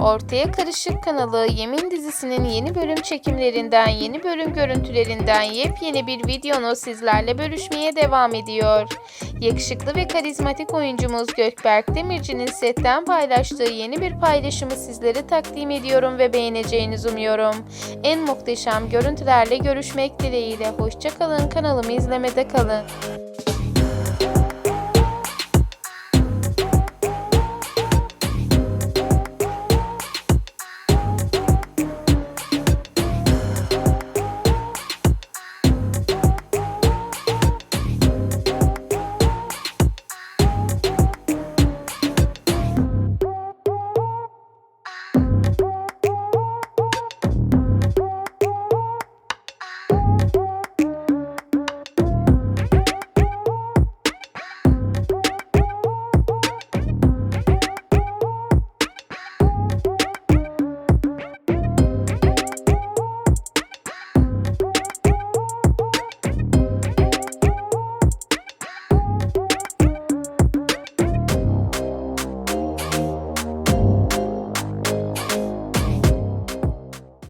Ortaya Karışık kanalı Yemin dizisinin yeni bölüm çekimlerinden, yeni bölüm görüntülerinden yepyeni bir videonu sizlerle bölüşmeye devam ediyor. Yakışıklı ve karizmatik oyuncumuz Gökberk Demirci'nin setten paylaştığı yeni bir paylaşımı sizlere takdim ediyorum ve beğeneceğinizi umuyorum. En muhteşem görüntülerle görüşmek dileğiyle. Hoşçakalın, kanalımı izlemede kalın.